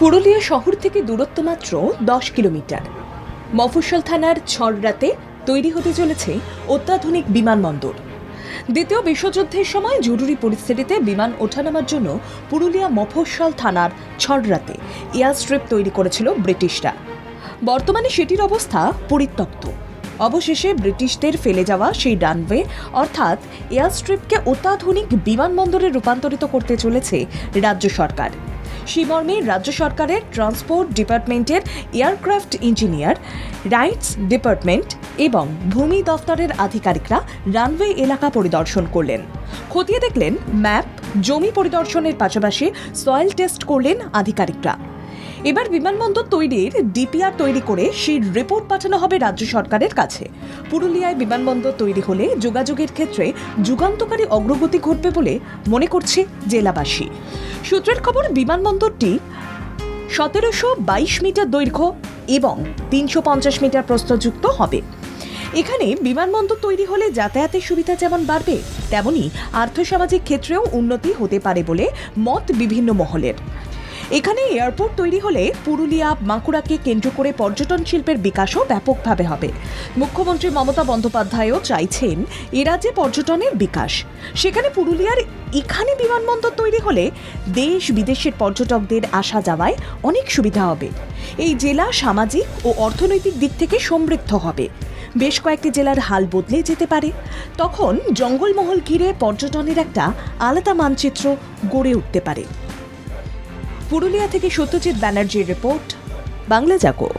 পুরুলিয়া শহর থেকে দূরত্ব মাত্র দশ কিলোমিটার। মফস্বল থানার ছড়রাতে তৈরি হতে চলেছে অত্যাধুনিক বিমানবন্দর। দ্বিতীয় বিশ্বযুদ্ধের সময় জরুরি পরিস্থিতিতে বিমান ওঠানামার জন্য পুরুলিয়া মফস্বল থানার ছড়রাতে এয়ার স্ট্রিপ তৈরি করেছিল ব্রিটিশরা। বর্তমানে সেটির অবস্থা পরিত্যক্ত। অবশেষে ব্রিটিশদের ফেলে যাওয়া সেই রানওয়ে, অর্থাৎ এয়ার স্ট্রিপকে অত্যাধুনিক বিমানবন্দরে রূপান্তরিত করতে চলেছে রাজ্য সরকার। সেই মর্মে রাজ্য সরকারের ট্রান্সপোর্ট ডিপার্টমেন্টের এয়ারক্রাফট ইঞ্জিনিয়ার, রাইটস ডিপার্টমেন্ট এবং ভূমি দফতরের আধিকারিকরা রানওয়ে এলাকা পরিদর্শন করলেন। খতিয়ে দেখলেন, ম্যাপ, জমি পরিদর্শনের পাশাপাশি সয়েল টেস্ট করলেন আধিকারিকরা। এবার বিমানবন্দর তৈরির ডিপিআর তৈরি করে সেই রিপোর্ট পাঠানো হবে রাজ্য সরকারের কাছে। পুরুলিয়ায় বিমানবন্দর তৈরি হলে যোগাযোগের ক্ষেত্রে যুগান্তকারী অগ্রগতি ঘটবে বলে মনে করছে জেলাবাসী। সূত্রের খবর, বিমানবন্দরটি সতেরোশো বাইশ মিটার দৈর্ঘ্য এবং তিনশো পঞ্চাশ মিটার প্রস্থযুক্ত হবে। এখানে বিমানবন্দর তৈরি হলে যাতায়াতের সুবিধা যেমন বাড়বে, তেমনি আর্থসামাজিক ক্ষেত্রেও উন্নতি হতে পারে বলে মত বিভিন্ন মহলের। এখানে এয়ারপোর্ট তৈরি হলে পুরুলিয়া, বাঁকুড়াকে কেন্দ্র করে পর্যটন শিল্পের বিকাশও ব্যাপকভাবে হবে। মুখ্যমন্ত্রী মমতা বন্দ্যোপাধ্যায়ও চাইছেন এ রাজ্যে পর্যটনের বিকাশ। সেখানে পুরুলিয়ার এখানে বিমানবন্দর তৈরি হলে দেশ বিদেশের পর্যটকদের আসা যাওয়ায় অনেক সুবিধা হবে। এই জেলা সামাজিক ও অর্থনৈতিক দিক থেকে সমৃদ্ধ হবে। বেশ কয়েকটি জেলার হাল বদলে যেতে পারে। তখন জঙ্গলমহল ঘিরে পর্যটনের একটা আলাদা মানচিত্র গড়ে উঠতে পারে। পুরুলিয়া থেকে সত্যজিৎ ব্যানার্জির রিপোর্ট বাংলা জাগো